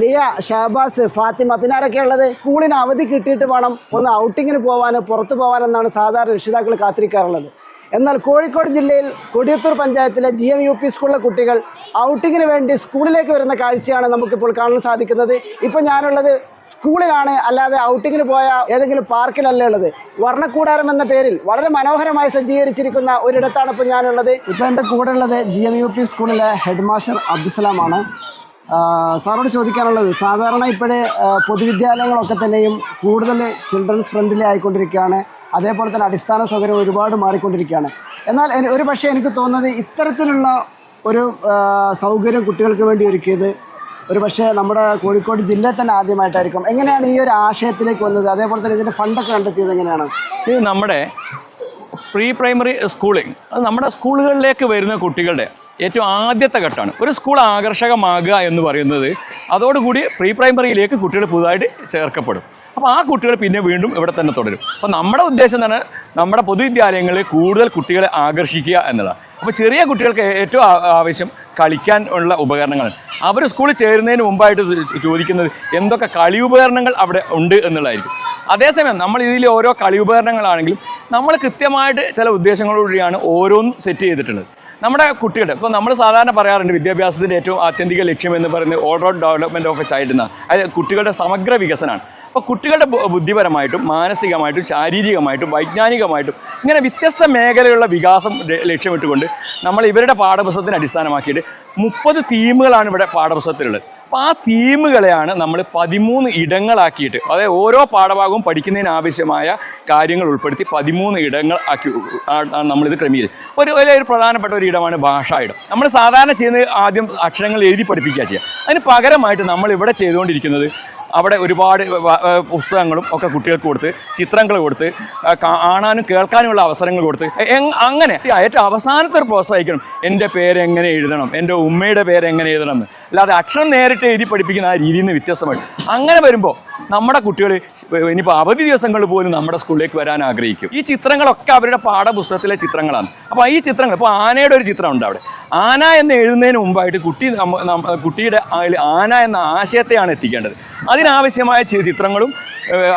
ലിയ ഷഹബാസ് ഫാത്തിമ പിന്നെ ആരൊക്കെ ഉള്ളത്? സ്കൂളിന് അവധി കിട്ടിയിട്ട് വേണം ഒന്ന് ഔട്ടിങ്ങിന് പോകാനോ പുറത്തു പോകാനെന്നാണ് സാധാരണ രക്ഷിതാക്കൾ കാത്തിരിക്കാറുള്ളത്. എന്നാൽ കോഴിക്കോട് ജില്ലയിൽ കൊടിയത്തൂർ പഞ്ചായത്തിലെ ജി എം യു പി സ്കൂളിലെ കുട്ടികൾ ഔട്ടിങ്ങിന് വേണ്ടി സ്കൂളിലേക്ക് വരുന്ന കാഴ്ചയാണ് നമുക്കിപ്പോൾ കാണാൻ സാധിക്കുന്നത്. ഇപ്പോൾ ഞാനുള്ളത് സ്കൂളിലാണ് അല്ലാതെ ഔട്ടിങ്ങിന് പോയ ഏതെങ്കിലും പാർക്കിലല്ല ഉള്ളത്. വർണക്കൂടാരം എന്ന പേരിൽ വളരെ മനോഹരമായി സജ്ജീകരിച്ചിരിക്കുന്ന ഒരിടത്താണ് ഇപ്പോൾ ഞാനുള്ളത്. ഇപ്പോൾ എന്റെ കൂടെ ഉള്ളത് ജി എം യു പി സ്കൂളിലെ ഹെഡ് മാസ്റ്റർ അബ്ദുസലാമാണ്. സാറോട് ചോദിക്കാനുള്ളത് സാധാരണ ഇപ്പോഴേ പൊതുവിദ്യാലയങ്ങളൊക്കെ തന്നെയും കൂടുതൽ ചിൽഡ്രൻസ് ഫ്രണ്ട്ലി ആയിക്കൊണ്ടിരിക്കുകയാണ്. അതേപോലെ തന്നെ അടിസ്ഥാന സൗകര്യം ഒരുപാട് മാറിക്കൊണ്ടിരിക്കുകയാണ്. എന്നാൽ ഒരു പക്ഷേ എനിക്ക് തോന്നുന്നത് ഇത്തരത്തിലുള്ള ഒരു സൗകര്യം കുട്ടികൾക്ക് വേണ്ടി ഒരുക്കിയത് ഒരു പക്ഷേ നമ്മുടെ കോഴിക്കോട് ജില്ലയിൽ തന്നെ ആദ്യമായിട്ടായിരിക്കും. എങ്ങനെയാണ് ഈ ഒരു ആശയത്തിലേക്ക് വന്നത്? അതേപോലെ തന്നെ ഇതിന്റെ ഫണ്ടൊക്കെ കണ്ടെത്തിയത് എങ്ങനെയാണ്? ഇത് നമ്മുടെ പ്രീ പ്രൈമറി സ്കൂളിംഗ് അത് നമ്മുടെ സ്കൂളുകളിലേക്ക് വരുന്ന കുട്ടികളുടെ ഏറ്റവും ആദ്യത്തെ ഘട്ടമാണ്. ഒരു സ്കൂൾ ആകർഷകമാകുക എന്ന് പറയുന്നത് അതോടുകൂടി പ്രീ പ്രൈമറിയിലേക്ക് കുട്ടികൾ പുതുതായിട്ട് ചേർക്കപ്പെടും. അപ്പോൾ ആ കുട്ടികൾ പിന്നെ വീണ്ടും ഇവിടെ തന്നെ തുടരും. അപ്പോൾ നമ്മുടെ ഉദ്ദേശം തന്നെ നമ്മുടെ പൊതുവിദ്യാലയങ്ങളിൽ കൂടുതൽ കുട്ടികളെ ആകർഷിക്കുക എന്നതാണ്. അപ്പോൾ ചെറിയ കുട്ടികൾക്ക് ഏറ്റവും ആവശ്യം കളിക്കാൻ ഉള്ള ഉപകരണങ്ങളാണ്. അവർ സ്കൂളിൽ ചേരുന്നതിന് മുമ്പായിട്ട് ചോദിക്കുന്നത് എന്തൊക്കെ കളി ഉപകരണങ്ങൾ അവിടെ ഉണ്ട് എന്നുള്ളതായിരിക്കും. അതേസമയം നമ്മൾ ഇതിൽ ഓരോ കളി ഉപകരണങ്ങളാണെങ്കിലും നമ്മൾ കൃത്യമായിട്ട് ചില ഉദ്ദേശങ്ങളോടുകൂടിയാണ് ഓരോന്നും സെറ്റ് ചെയ്തിട്ടുള്ളത്. നമ്മുടെ കുട്ടികൾ ഇപ്പോൾ നമ്മൾ സാധാരണ പറയാറുണ്ട് വിദ്യാഭ്യാസത്തിന്റെ ഏറ്റവും ആത്യന്തിക ലക്ഷ്യം എന്ന് പറയുന്നത് all round development of a child എന്ന അതായത് കുട്ടികളുടെ സമഗ്ര വികസനമാണ്. അപ്പോൾ കുട്ടികളുടെ ബുദ്ധിപരമായിട്ടും മാനസികമായിട്ടും ശാരീരികമായിട്ടും വൈജ്ഞാനികമായിട്ടും ഇങ്ങനെ വ്യത്യസ്ത മേഖലയുള്ള വികാസം ലക്ഷ്യമിട്ടുകൊണ്ട് നമ്മൾ ഇവരുടെ പാഠപുസ്തകത്തിന് അടിസ്ഥാനമാക്കിയിട്ട് മുപ്പത് തീമുകളാണ് ഇവിടെ പാഠപുസ്തകത്തിലുള്ളത്. അപ്പോൾ ആ തീമുകളെയാണ് നമ്മൾ പതിമൂന്ന് ഇടങ്ങളാക്കിയിട്ട് അതായത് ഓരോ പാഠഭാഗവും പഠിക്കുന്നതിന് ആവശ്യമായ കാര്യങ്ങൾ ഉൾപ്പെടുത്തി പതിമൂന്ന് ഇടങ്ങൾ ആക്കി നമ്മളിത് ക്രമീകരിച്ചത്. ഒരു ഒരു ഒരു പ്രധാനപ്പെട്ട ഒരു ഇടമാണ് ഭാഷാ ഇടം നമ്മൾ സാധാരണ ചെയ്യുന്നത് ആദ്യം അക്ഷരങ്ങൾ എഴുതി പഠിപ്പിക്കുക ചെയ്യുക അതിന് പകരമായിട്ട് നമ്മൾ ഇവിടെ ചെയ്തുകൊണ്ടിരിക്കുന്നത് അവിടെ ഒരുപാട് പുസ്തകങ്ങളും ഒക്കെ കുട്ടികൾക്ക് കൊടുത്ത് ചിത്രങ്ങൾ കൊടുത്ത് കാണാനും കേൾക്കാനുമുള്ള അവസരങ്ങൾ കൊടുത്ത്. അങ്ങനെ ഏറ്റവും അവസാനത്തെ ഒരു പ്രോത്സാഹിക്കണം എന്റെ പേര് എങ്ങനെ എഴുതണം? എന്റെ ഉമ്മയുടെ പേര് എങ്ങനെ എഴുതണം? എന്ന് അല്ലാതെ അക്ഷരം നേരിട്ട് എഴുതി പഠിപ്പിക്കുന്ന ആ രീതിയിൽ നിന്ന് വ്യത്യസ്തമായി അങ്ങനെ വരുമ്പോൾ നമ്മുടെ കുട്ടികൾ ഇനിയിപ്പോൾ അവധി ദിവസങ്ങൾ പോലും നമ്മുടെ സ്കൂളിലേക്ക് വരാൻ ആഗ്രഹിക്കും. ഈ ചിത്രങ്ങളൊക്കെ അവരുടെ പാഠപുസ്തകത്തിലെ ചിത്രങ്ങളാണ്. അപ്പോൾ ഈ ചിത്രങ്ങൾ ഇപ്പോൾ ആനയുടെ ഒരു ചിത്രമുണ്ട് അവിടെ. ആന എന്ന് എഴുതുന്നതിന് മുമ്പായിട്ട് കുട്ടി കുട്ടിയുടെ ആന എന്ന ആശയത്തെയാണ് എത്തിക്കേണ്ടത്. അതിനാവശ്യമായ ചിത്രങ്ങളും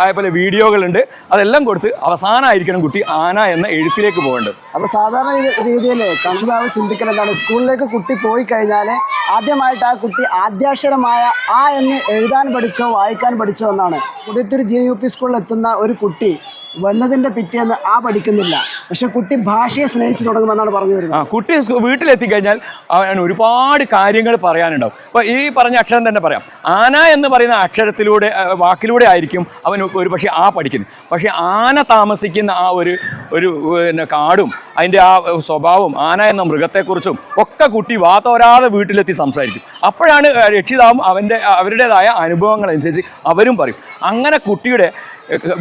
അതേപോലെ വീഡിയോകളുണ്ട്. അതെല്ലാം കൊടുത്ത് അവസാനമായിരിക്കണം കുട്ടി ആന എന്ന എഴുത്തിലേക്ക് പോകേണ്ടത്. അപ്പോൾ സാധാരണ രീതിയിൽ കക്ഷിതാവ് ചിന്തിക്കുന്നതാണ് സ്കൂളിലേക്ക് കുട്ടി പോയി കഴിഞ്ഞാൽ ആദ്യമായിട്ട് ആ കുട്ടി ആദ്യാക്ഷരമായ ആ എന്ന് എഴുതാൻ പഠിച്ചോ വായിക്കാൻ പഠിച്ചോ എന്നാണ്. കുടിയത്തൂർ ജി യു പി സ്കൂളിൽ എത്തുന്ന ഒരു കുട്ടി വന്നതിന്റെ പിറ്റേന്ന് ആ പഠിക്കുന്നില്ല. പക്ഷെ കുട്ടി ഭാഷയെ സ്നേഹിച്ചു തുടങ്ങുമെന്നാണ് പറഞ്ഞു ആ വരുന്നത് കുട്ടി വീട്ടിലെത്തി കഴിഞ്ഞാൽ അവന് ഒരുപാട് കാര്യങ്ങൾ പറയാനുണ്ടാവും. അപ്പോൾ ഈ പറഞ്ഞ അക്ഷരം തന്നെ പറയാം. ആന എന്ന് പറയുന്ന അക്ഷരത്തിലൂടെ വാക്കിലൂടെ ആയിരിക്കും അവൻ ഒരു പക്ഷേ ആ പഠിക്കുന്നു. പക്ഷേ ആന താമസിക്കുന്ന ആ ഒരു ഒരു പിന്നെ കാടും അതിന്റെ ആ സ്വഭാവവും ആന എന്ന മൃഗത്തെക്കുറിച്ചും ഒക്കെ കുട്ടി വാത്തോരാതെ വീട്ടിലെത്തി സംസാരിക്കും. അപ്പോഴാണ് രക്ഷിതാവും അവന്റെ അവരുടേതായ അനുഭവങ്ങൾ അനുസരിച്ച് അവരും പറയും. അങ്ങനെ കുട്ടിയുടെ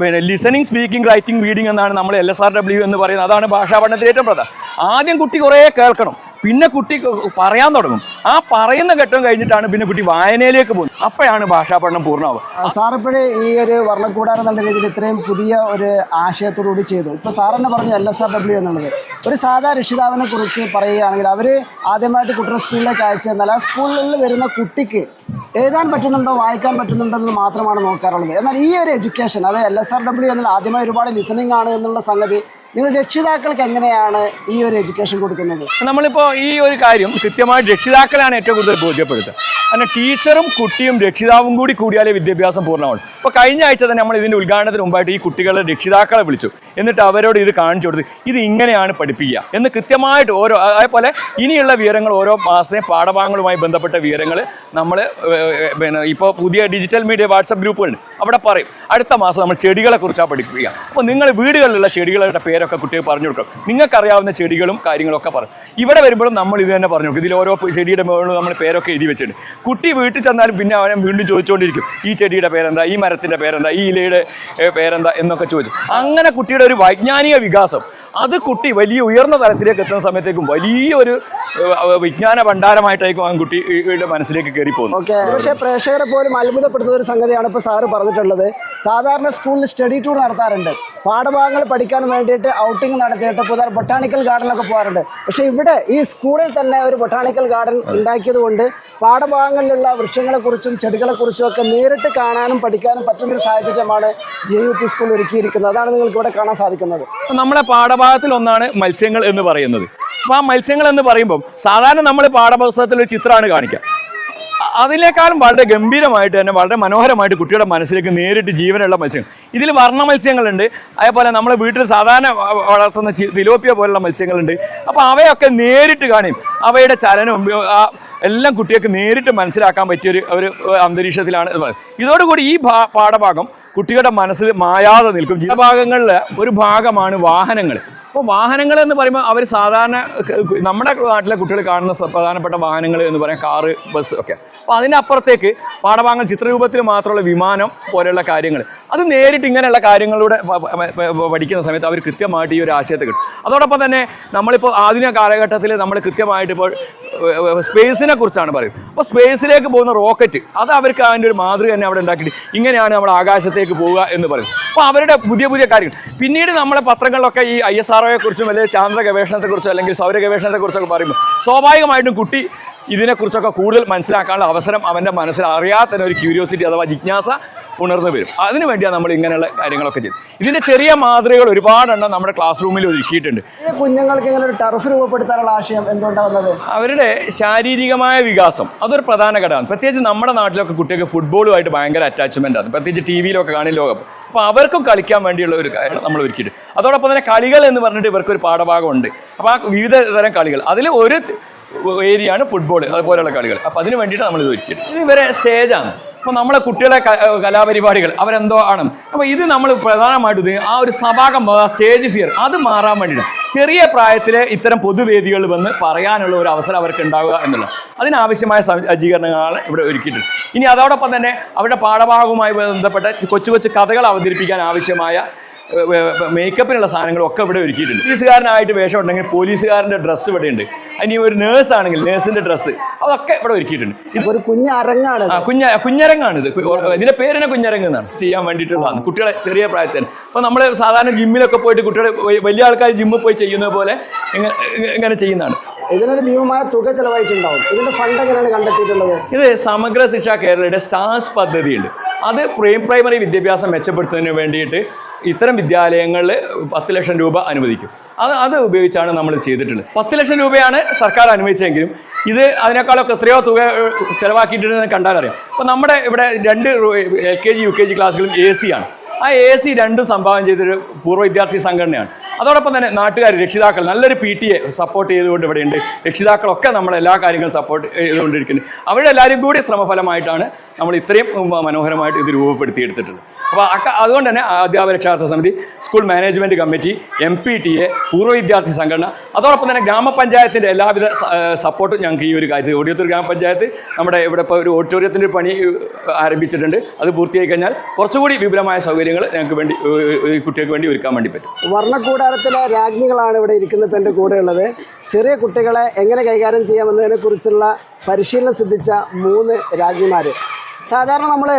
പിന്നെ ലിസണിങ് സ്പീക്കിംഗ് റൈറ്റിംഗ് റീഡിംഗ് എന്നാണ് നമ്മൾ എൽ എസ് ആർ ഡബ്ല്യു എന്ന് പറയുന്നത്. അതാണ് ഭാഷാ പഠനത്തിൽ ഏറ്റവും പ്രധാനം. ആദ്യം കുട്ടി കുറേ കേൾക്കണം. പിന്നെ കുട്ടി പറയാൻ തുടങ്ങും. ആ പറയുന്ന ഘട്ടം കഴിഞ്ഞിട്ടാണ് പിന്നെ കുട്ടി വായനയിലേക്ക് പോകുന്നത്. അപ്പോഴാണ് ഭാഷാ പഠനം പൂർണമാവുക സാറിപ്പോഴേ ഈ ഒരു വർണക്കൂടാരം എന്നുള്ള രീതിയിൽ ഇത്രയും പുതിയ ഒരു ആശയത്തോടുകൂടി ചെയ്തു. ഇപ്പോൾ സാറെന്നെ പറഞ്ഞു എൽ എസ് ആർ ഡബ്ല്യു എന്നുള്ളത്. ഒരു സാധാ രക്ഷിതാവിനെ കുറിച്ച് പറയുകയാണെങ്കിൽ അവർ ആദ്യമായിട്ട് കുട്ടികളെ സ്കൂളിലേക്ക് അയച്ചു തന്നാൽ ആ സ്കൂളിൽ വരുന്ന കുട്ടിക്ക് എഴുതാൻ പറ്റുന്നുണ്ടോ വായിക്കാൻ പറ്റുന്നുണ്ടോ എന്ന് മാത്രമാണ് നോക്കാറുള്ളത്. എന്നാൽ ഈ ഒരു എഡ്യൂക്കേഷൻ അത് എൽ എസ് ആർ ഡബ്ല്യു എന്നുള്ള ആദ്യമായി ഒരുപാട് ലിസണിങ് ആണ് എന്നുള്ള സംഗതി നിങ്ങൾ രക്ഷിതാക്കൾക്ക് എങ്ങനെയാണ് ഈ ഒരു എഡ്യൂക്കേഷൻ കൊടുക്കുന്നത്? നമ്മളിപ്പോൾ ഈ ഒരു കാര്യം കൃത്യമായി രക്ഷിതാക്കളാണ് ഏറ്റവും കൂടുതൽ ബോധ്യപ്പെടുത്തുക. കാരണം ടീച്ചറും കുട്ടിയും രക്ഷിതാവും കൂടി കൂടിയാലേ വിദ്യാഭ്യാസം പൂർണമാണ് ഇപ്പോൾ കഴിഞ്ഞ ആഴ്ച തന്നെ നമ്മൾ ഇതിന്റെ ഉദ്ഘാടനത്തിന് മുമ്പായിട്ട് ഈ കുട്ടികളെ രക്ഷിതാക്കളെ വിളിച്ചു. എന്നിട്ട് അവരോട് ഇത് കാണിച്ചു കൊടുത്ത് ഇത് ഇങ്ങനെയാണ് പഠിപ്പിക്കുക എന്ന് കൃത്യമായിട്ട് ഓരോ അതേപോലെ ഇനിയുള്ള വിവരങ്ങൾ ഓരോ മാസത്തെയും പാഠഭാഗങ്ങളുമായി ബന്ധപ്പെട്ട വിവരങ്ങൾ നമ്മൾ പിന്നെ ഇപ്പോൾ പുതിയ ഡിജിറ്റൽ മീഡിയ വാട്സപ്പ് ഗ്രൂപ്പുകളുണ്ട്. അവിടെ പറയും അടുത്ത മാസം നമ്മൾ ചെടികളെ കുറിച്ചാണ് പഠിപ്പിക്കുക. അപ്പോൾ നിങ്ങൾ വീടുകളിലുള്ള ചെടികളുടെ പേരൊക്കെ കുട്ടികൾ പറഞ്ഞു കൊടുക്കണം നിങ്ങൾക്കറിയാവുന്ന ചെടികളും കാര്യങ്ങളൊക്കെ പറയും ഇവിടെ വരുമ്പോഴും നമ്മൾ ഇത് തന്നെ പറഞ്ഞു കൊടുക്കും. ഇതിൽ ഓരോ ചെടിയുടെ മുകളിലും നമ്മൾ പേരൊക്കെ എഴുതി വെച്ചിട്ടുണ്ട്. കുട്ടി വീട്ടിൽ ചെന്നാലും പിന്നെ അവനെ വീണ്ടും ചോദിച്ചുകൊണ്ടിരിക്കും. ഈ ചെടിയുടെ പേരെന്താ? ഈ മരത്തിന്റെ പേരെന്താ? ഈ ഇലയുടെ പേരെന്താ? എന്നൊക്കെ ചോദിച്ചു. അങ്ങനെ കുട്ടിയുടെ ഒരു വൈജ്ഞാനിക വികാസം. അത് കുട്ടി വലിയ ഉയർന്ന തലത്തിലേക്ക് എത്തുന്ന സമയത്തേക്കും വലിയൊരു വിജ്ഞാന ഭണ്ഡാരമായിട്ടായിരിക്കും ആ കുട്ടിയുടെ മനസ്സിലേക്ക് കയറി പോകുന്നത് പക്ഷേ പ്രേക്ഷകരെ പോലും അത്ഭുതപ്പെടുത്തുന്ന ഒരു സംഗതിയാണ് ഇപ്പോൾ സാറ് പറഞ്ഞിട്ടുള്ളത്. സാധാരണ സ്കൂളിൽ സ്റ്റഡി ടൂർ നടത്താറുണ്ട്. പാഠഭാഗങ്ങൾ പഠിക്കാൻ വേണ്ടിയിട്ട് ഔട്ടിംഗ് നടത്തിയിട്ട് പുതിയ ബൊട്ടാണിക്കൽ ഗാർഡനിലൊക്കെ പോകാറുണ്ട്. പക്ഷേ ഇവിടെ ഈ സ്കൂളിൽ തന്നെ ഒരു ബൊട്ടാണിക്കൽ ഗാർഡൻ ഉണ്ടാക്കിയത് കൊണ്ട് പാഠഭാഗങ്ങളിലുള്ള വൃക്ഷങ്ങളെക്കുറിച്ചും ചെടികളെക്കുറിച്ചും ഒക്കെ നേരിട്ട് കാണാനും പഠിക്കാനും പറ്റുന്ന ഒരു സാഹചര്യമാണ് ജെ യു പി സ്കൂൾ ഒരുക്കിയിരിക്കുന്നത്. അതാണ് നിങ്ങൾക്ക് ഇവിടെ കാണാൻ സാധിക്കുന്നത്. നമ്മുടെ പാഠഭാഗത്തിൽ ഒന്നാണ് മത്സ്യങ്ങൾ എന്ന് പറയുന്നത്. അപ്പോൾ ആ മത്സ്യങ്ങൾ എന്ന് പറയുമ്പം സാധാരണ നമ്മൾ പാഠപുസ്തകത്തിൽ ഒരു ചിത്രമാണ് കാണിക്കുക. അതിനേക്കാളും വളരെ ഗംഭീരമായിട്ട് തന്നെ വളരെ മനോഹരമായിട്ട് കുട്ടിയുടെ മനസ്സിലേക്ക് നേരിട്ട് ജീവനുള്ള മത്സ്യങ്ങൾ ഇതിൽ വർണ മത്സ്യങ്ങളുണ്ട്. അതേപോലെ നമ്മൾ വീട്ടിൽ സാധാരണ വളർത്തുന്ന തിലോപ്പിയ പോലുള്ള മത്സ്യങ്ങളുണ്ട്. അപ്പോൾ അവയൊക്കെ നേരിട്ട് കാണും. അവയുടെ ചലനവും എല്ലാം കുട്ടികൾക്ക് നേരിട്ട് മനസ്സിലാക്കാൻ പറ്റിയൊരു ഒരു അന്തരീക്ഷത്തിലാണ്. ഇതോടുകൂടി ഈ പാഠഭാഗം കുട്ടികളുടെ മനസ്സിൽ മായാതെ നിൽക്കും. ചില ഭാഗങ്ങളിൽ ഒരു ഭാഗമാണ് വാഹനങ്ങൾ. അപ്പോൾ വാഹനങ്ങൾ എന്ന് പറയുമ്പോൾ അവർ സാധാരണ നമ്മുടെ നാട്ടിലെ കുട്ടികൾ കാണുന്ന പ്രധാനപ്പെട്ട വാഹനങ്ങൾ എന്ന് പറയാം കാറ് ബസ് ഒക്കെ. അപ്പോൾ അതിനപ്പുറത്തേക്ക് പാഠഭാഗങ്ങൾ ചിത്രരൂപത്തിൽ മാത്രമുള്ള വിമാനം പോലെയുള്ള കാര്യങ്ങൾ. അത് നേരിട്ട് ഇങ്ങനെയുള്ള കാര്യങ്ങളിലൂടെ പഠിക്കുന്ന സമയത്ത് അവർ കൃത്യമായിട്ട് ഈ ഒരു ആശയത്തെ കിട്ടും. അതോടൊപ്പം തന്നെ നമ്മളിപ്പോൾ ആധുനിക കാലഘട്ടത്തിൽ നമ്മൾ കൃത്യമായിട്ട് ഇപ്പോൾ സ്പേസിനെ കുറിച്ചാണ് പറയുന്നത്. അപ്പോൾ സ്പേസിലേക്ക് പോകുന്ന റോക്കറ്റ് അത് അവർക്ക് അതിന്റെ ഒരു മാതൃക തന്നെ അവിടെ ഉണ്ടാക്കിയിട്ട് ഇങ്ങനെയാണ് നമ്മൾ ആകാശത്തേക്ക് പോവുക എന്ന് പറയുന്നത്. അപ്പോൾ അവരുടെ പുതിയ പുതിയ കാര്യങ്ങൾ. പിന്നീട് നമ്മളെ പത്രങ്ങളിലൊക്കെ ഈ ഐ എസ് ആർ അല്ലെങ്കിൽ ചാന്ദ്ര ഗവേഷണത്തെക്കുറിച്ചോ അല്ലെങ്കിൽ സൗര ഗവേഷണത്തെക്കുറിച്ചൊക്കെ പറയുമ്പോൾ സ്വാഭാവികമായിട്ടും കുട്ടി ഇതിനെക്കുറിച്ചൊക്കെ കൂടുതൽ മനസ്സിലാക്കാനുള്ള അവസരം അവന്റെ മനസ്സിൽ അറിയാത്ത ഒരു ക്യൂരിയോസിറ്റി അഥവാ ജിജ്ഞാസ ഉണർന്നു വരും. അതിനു വേണ്ടിയാണ് നമ്മൾ ഇങ്ങനെയുള്ള കാര്യങ്ങളൊക്കെ ചെയ്ത് ഇതിന്റെ ചെറിയ മാതൃകകൾ ഒരുപാടെണ്ണം നമ്മുടെ ക്ലാസ് റൂമിൽ ഒരുക്കിയിട്ടുണ്ട്. കുഞ്ഞുങ്ങൾക്ക് ഇങ്ങനെ ഒരു ടർഫ് രൂപപ്പെടുത്താനുള്ള ആശയം എന്തുകൊണ്ടാണ് വന്നത്? അവരുടെ ശാരീരികമായ വികാസം അതൊരു പ്രധാന ഘടകമാണ്. പ്രത്യേകിച്ച് നമ്മുടെ നാട്ടിലൊക്കെ കുട്ടികൾക്ക് ഫുട്ബോളുമായിട്ട് ഭയങ്കര അറ്റാച്ച്മെന്റ് ആണ്. പ്രത്യേകിച്ച് ടി വിയിലൊക്കെ കാണി ലോകകപ്പ് അപ്പോൾ അവർക്കും കളിക്കാൻ വേണ്ടിയുള്ള ഒരു കാര്യം നമ്മൾ ഒരുക്കിയിട്ട് അതോടൊപ്പം തന്നെ കളികൾ എന്ന് പറഞ്ഞിട്ട് ഇവർക്കൊരു പാഠഭാഗമുണ്ട്. അപ്പോൾ ആ വിവിധ തരം കളികൾ. അതിൽ ഒരു ഏരിയയാണ് ഫുട്ബോൾ അതുപോലെയുള്ള കളികൾ. അപ്പോൾ അതിന് വേണ്ടിയിട്ട് നമ്മൾ ഇത് ഒരുക്കിയത് ഇത് ഇവരെ സ്റ്റേജാണ് അപ്പോൾ നമ്മളെ കുട്ടികളെ കലാപരിപാടികൾ അവരെന്തോ ആണ്. അപ്പോൾ ഇത് നമ്മൾ പ്രധാനമായിട്ട് ആ ഒരു സഭാകം സ്റ്റേജ് ഫിയർ അത് മാറാൻ വേണ്ടിയിട്ട് ചെറിയ പ്രായത്തിൽ ഇത്തരം പൊതുവേദികളിൽ വന്ന് പറയാനുള്ള ഒരു അവസരം അവർക്ക് ഉണ്ടാവുക എന്നുള്ളത്. അതിനാവശ്യമായ സജ്ജീകരണങ്ങളാണ് ഇവിടെ ഒരുക്കിയിട്ടുണ്ട്. ഇനി അതോടൊപ്പം തന്നെ അവരുടെ പാഠഭാഗവുമായി ബന്ധപ്പെട്ട കൊച്ചു കൊച്ചു കഥകൾ അവതരിപ്പിക്കാൻ ആവശ്യമായ മേക്കപ്പിനുള്ള സാധനങ്ങളും ഒക്കെ ഇവിടെ ഒരുക്കിയിട്ടുണ്ട്. പോലീസുകാരനായിട്ട് വേഷം ഉണ്ടെങ്കിൽ പോലീസുകാരന്റെ ഡ്രസ്സ് ഇവിടെ ഉണ്ട്. ഇനി ഒരു നേഴ്സ് ആണെങ്കിൽ നേഴ്സിന്റെ ഡ്രസ്സ് അതൊക്കെ ഇവിടെ ഒരുക്കിയിട്ടുണ്ട്. ഇത് ഒരു കുഞ്ഞരങ്ങാണ് ആ കുഞ്ഞ കുഞ്ഞരങ്ങാണ് ഇത്. ഇതിന്റെ പേരിനെ കുഞ്ഞരങ്ങ് എന്നാണ്. ചെയ്യാൻ വേണ്ടിയിട്ടുള്ളതാണ്. കുട്ടികളെ ചെറിയ പ്രായത്തിൽ അപ്പോൾ നമ്മൾ സാധാരണ ജിമ്മിലൊക്കെ പോയിട്ട് കുട്ടികളെ വലിയ ആൾക്കാർ ജിമ്മിൽ പോയി ചെയ്യുന്ന പോലെ ഇങ്ങനെ ചെയ്യുന്നതാണ്. ഇതിനൊരു ഭീമമായ തുക ചെലവായിട്ടുണ്ടാവും. ഇതിന്റെ ഫണ്ട് എങ്ങനെയാണ് കണ്ടെത്തിയിട്ടുള്ളത്? ഇത് സമഗ്ര ശിക്ഷ കേരളയുടെ സ്റ്റാർസ് പദ്ധതിയുണ്ട്. അത് പ്രീ പ്രൈമറി വിദ്യാഭ്യാസം മെച്ചപ്പെടുത്തുന്നതിന് വേണ്ടിയിട്ട് ഇത്തരം വിദ്യാലയങ്ങളിൽ പത്ത് ലക്ഷം രൂപ അനുവദിക്കും. അത് അത് ഉപയോഗിച്ചാണ് നമ്മൾ ചെയ്തിട്ടുള്ളത്. പത്ത് ലക്ഷം രൂപയാണ് സർക്കാർ അനുവദിച്ചെങ്കിലും ഇത് അതിനേക്കാളൊക്കെ എത്രയോ തുക ചിലവാക്കിയിട്ടുണ്ടെന്ന് കണ്ടാലറിയാം. അപ്പോൾ നമ്മുടെ ഇവിടെ രണ്ട് L K G U K G ക്ലാസ്സുകളും എ സി ആണ്. ആ എ സി രണ്ടും സംഭാവന ചെയ്തൊരു പൂർവ വിദ്യാർത്ഥി സംഘടനയാണ്. അതോടൊപ്പം തന്നെ നാട്ടുകാർ രക്ഷിതാക്കൾ നല്ലൊരു പി ടി എ സപ്പോർട്ട് ചെയ്തുകൊണ്ട് ഇവിടെയുണ്ട്. രക്ഷിതാക്കളൊക്കെ നമ്മൾ എല്ലാ കാര്യങ്ങളും സപ്പോർട്ട് ചെയ്തുകൊണ്ടിരിക്കുന്നുണ്ട്. അവരുടെ എല്ലാവരും കൂടി ശ്രമഫലമായിട്ടാണ് നമ്മൾ ഇത്രയും മനോഹരമായിട്ട് ഇത് രൂപപ്പെടുത്തിയെടുത്തിട്ടുള്ളത്. അപ്പോൾ അതുകൊണ്ട് തന്നെ അധ്യാപക രക്ഷാർത്ഥ സമിതി school management committee M P T A പൂർവ വിദ്യാർത്ഥി സംഘടന അതോടൊപ്പം തന്നെ ഗ്രാമപഞ്ചായത്തിന്റെ എല്ലാവിധ സപ്പോർട്ടും ഞങ്ങൾക്ക് ഈ ഒരു കാര്യത്തിൽ. ഓടിയത്തൂർ ഗ്രാമപഞ്ചായത്ത് നമ്മുടെ ഇവിടെ ഇപ്പോൾ ഒരു ഓഡിറ്റോറിയത്തിന്റെ പണി ആരംഭിച്ചിട്ടുണ്ട്. അത് പൂർത്തിയായി കഴിഞ്ഞാൽ കുറച്ചുകൂടി വിപുലമായ സൗകര്യങ്ങൾ ഞങ്ങൾക്ക് വേണ്ടി കുട്ടികൾക്ക് വേണ്ടി ഒരുക്കാൻ വേണ്ടി പറ്റും. വർണക്കൂടാരത്തിലെ രാജ്ഞികളാണ് ഇവിടെ ഇരിക്കുന്നത് ഇപ്പം എന്റെ കൂടെ ഉള്ളത് ചെറിയ കുട്ടികളെ എങ്ങനെ കൈകാര്യം ചെയ്യാമെന്നതിനെ കുറിച്ചുള്ള പരിശീലനം സിദ്ധിച്ച മൂന്ന് രാജ്ഞിമാർ സാധാരണ നമ്മൾ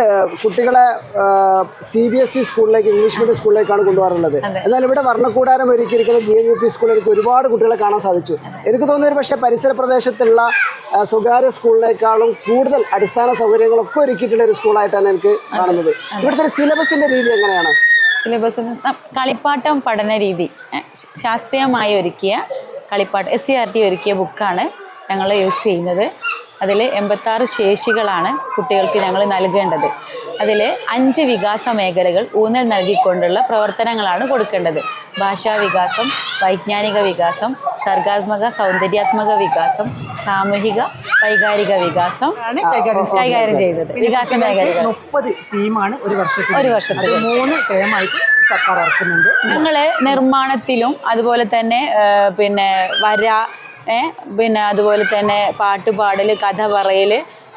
കുട്ടികളെ സി ബി എസ് ഇ സ്കൂളിലേക്ക് ഇംഗ്ലീഷ് മീഡിയം സ്കൂളിലേക്കാണ് കൊണ്ടുപോകാറുള്ളത് എന്നാൽ ഇവിടെ വർണക്കൂടാരം ഒരുക്കിയിരിക്കുന്ന ജി എം യു പി സ്കൂളിൽ എനിക്ക് ഒരുപാട് കുട്ടികളെ കാണാൻ സാധിച്ചു. എനിക്ക് തോന്നുന്നു ഒരു പക്ഷേ പരിസര പ്രദേശത്തുള്ള സ്വകാര്യ സ്കൂളിനേക്കാളും കൂടുതൽ അടിസ്ഥാന സൗകര്യങ്ങളൊക്കെ ഒരുക്കിയിട്ടുള്ള ഒരു സ്കൂളായിട്ടാണ് എനിക്ക് കാണുന്നത്. ഇവിടുത്തെ ഒരു സിലബസിന്റെ രീതി എങ്ങനെയാണ്? സിലബസ് കളിപ്പാട്ടം പഠന രീതി. ശാസ്ത്രീയമായി ഒരുക്കിയ കളിപ്പാട്ടം എസ് സി ആർ ടി ഒരുക്കിയ ബുക്കാണ് ഞങ്ങൾ യൂസ് ചെയ്യുന്നത്. അതിൽ എൺപത്താറ് ശേഷികളാണ് കുട്ടികൾക്ക് ഞങ്ങൾ നൽകേണ്ടത്. അതിൽ അഞ്ച് വികാസ മേഖലകൾ ഊന്നൽ നൽകിക്കൊണ്ടുള്ള പ്രവർത്തനങ്ങളാണ് കൊടുക്കേണ്ടത്. ഭാഷാ വികാസം വൈജ്ഞാനിക വികാസം സർഗാത്മക സൗന്ദര്യാത്മക വികാസം സാമൂഹിക വൈകാരിക വികാസം ആണ് കൈകാര്യം ചെയ്യുന്നത്. ചെയ്യുന്നത് വികാസ മേഖലകൾ. മുപ്പത് ടീമാണ് ഒരു വർഷത്തിൽ ഒരു വർഷത്തിൽ. മൂന്ന് ടേമായിട്ട് സർക്കാർ ഇറക്കുന്നുണ്ട്. ഞങ്ങൾ നിർമ്മാണത്തിലും അതുപോലെ തന്നെ പിന്നെ വര പിന്നെ അതുപോലെ തന്നെ പാട്ടുപാടൽ കഥ പറയൽ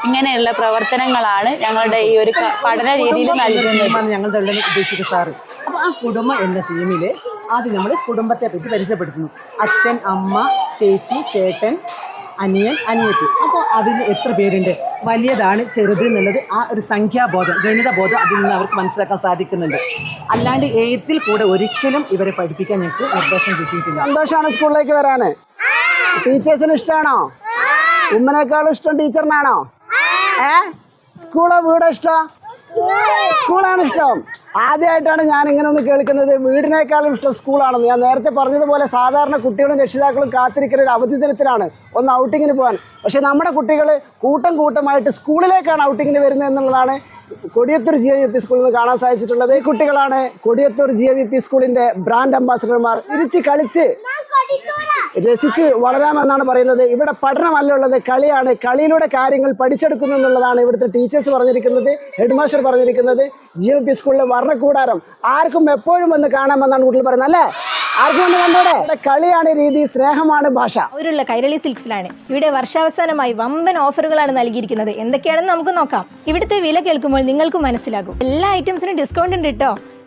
ഇങ്ങനെയുള്ള പ്രവർത്തനങ്ങളാണ് ഞങ്ങളുടെ ഈ ഒരു പഠന രീതിയിൽ നൽകുന്നത്. ഞങ്ങളുടെ സാറ്. അപ്പോൾ ആ കുടുംബം എന്ന ടീമിൽ ആദ്യം നമ്മൾ കുടുംബത്തെ പറ്റി പരിചയപ്പെടുത്തുന്നു. അച്ഛൻ അമ്മ ചേച്ചി ചേട്ടൻ അനിയൻ അനിയത്തി. അപ്പോൾ അതിൽ എത്ര പേരുണ്ട്? വലിയതാണ് ചെറുത് എന്നുള്ളത് ആ ഒരു സംഖ്യാബോധം ഗണിതബോധം അതിൽ നിന്ന് അവർക്ക് മനസ്സിലാക്കാൻ സാധിക്കുന്നുണ്ട്. അല്ലാണ്ട് എഴുത്തിൽ കൂടെ ഒരിക്കലും ഇവരെ പഠിപ്പിക്കാൻ ഞങ്ങൾക്ക് നിർദ്ദേശം കിട്ടിയിട്ടില്ല. സന്തോഷമാണ് സ്കൂളിലേക്ക് വരാന്. ടീച്ചേഴ്സിന് ഇഷ്ടമാണോ? ഉമ്മനേക്കാളും ഇഷ്ടം ടീച്ചറിനാണോ? ഏ? സ്കൂളോ വീടോ ഇഷ്ടോ? സ്കൂളാണ് ഇഷ്ടം. ആദ്യമായിട്ടാണ് ഞാൻ ഇങ്ങനെ ഒന്ന് കേൾക്കുന്നത്. വീടിനേക്കാളും ഇഷ്ടം സ്കൂളാണെന്ന് ഞാൻ നേരത്തെ പറഞ്ഞതുപോലെ സാധാരണ കുട്ടികളും രക്ഷിതാക്കളും കാത്തിരിക്കുന്ന ഒരു അവധി ദിനത്തിലാണ് ഒന്ന് ഔട്ടിങ്ങിന് പോകാൻ. പക്ഷേ നമ്മുടെ കുട്ടികൾ കൂട്ടം കൂട്ടമായിട്ട് സ്കൂളിലേക്കാണ് ഔട്ടിങ്ങിന് വരുന്നത് എന്നുള്ളതാണ് Kodiyathur G M V P സ്കൂളിൽ നിന്ന് കാണാൻ സാധിച്ചിട്ടുള്ളത്. ഈ കുട്ടികളാണ് Kodiyathur G M V P സ്കൂളിന്റെ ബ്രാൻഡ് അംബാസിഡർമാർ തിരിച്ച് കളിച്ച് രസിച്ച് വളരാമെന്നാണ് പറയുന്നത്. ഇവിടെ പഠനമല്ല ഉള്ളത് കളിയാണ്. കളിയിലൂടെ കാര്യങ്ങൾ പഠിച്ചെടുക്കുന്നു എന്നുള്ളതാണ് ഇവിടുത്തെ ടീച്ചേഴ്സ് പറഞ്ഞിരിക്കുന്നത് ഹെഡ് മാസ്റ്റർ പറഞ്ഞിരിക്കുന്നത് ജി എം പി സ്കൂളിലെ വർണക്കൂടാരം ആർക്കും എപ്പോഴും വന്ന് കാണാമെന്നാണ് കുട്ടികൾ പറയുന്നത് അല്ലേ? ആർക്കും വന്ന് കണ്ടൂടെ? ഇവിടെ കളിയാണ് രീതി സ്നേഹമാണ് ഭാഷ. അവരുള്ള കൈരളി സിൽക്സിലാണ്. ഇവിടെ വർഷാവസാനമായി വമ്പൻ ഓഫറുകളാണ് നൽകിയിരിക്കുന്നത്. എന്തൊക്കെയാണെന്ന് നമുക്ക് നോക്കാം. ഇവിടുത്തെ വില കേൾക്കുമ്പോൾ നിങ്ങൾക്ക് മനസ്സിലാകും. എല്ലാ ഐറ്റംസിനും ഡിസ്കൗണ്ട് ഉണ്ട് കേട്ടോ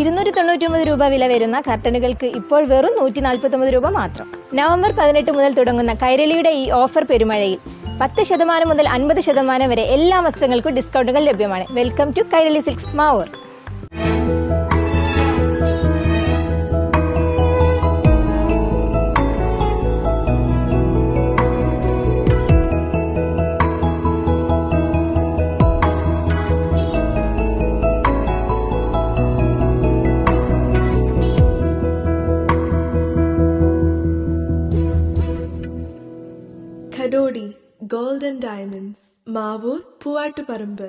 ഇരുന്നൂറ്റി തൊണ്ണൂറ്റൊമ്പത് രൂപ വില വരുന്ന കർട്ടനുകൾക്ക് ഇപ്പോൾ വെറും നൂറ്റി നാൽപ്പത്തൊമ്പത് രൂപ മാത്രം. നവംബർ പതിനെട്ട് മുതൽ തുടങ്ങുന്ന കൈരളിയുടെ ഈ ഓഫർ പെരുമഴയിൽ പത്ത് ശതമാനം മുതൽ അൻപത് ശതമാനം വരെ എല്ലാ വസ്ത്രങ്ങൾക്കും ഡിസ്കൗണ്ടുകൾ ലഭ്യമാണ്. Welcome to Kairali silks Mavoor. Mavoor Poovattuparamba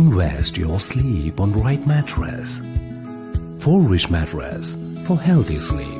Invest your sleep on right mattress. For rich mattress for healthy sleep.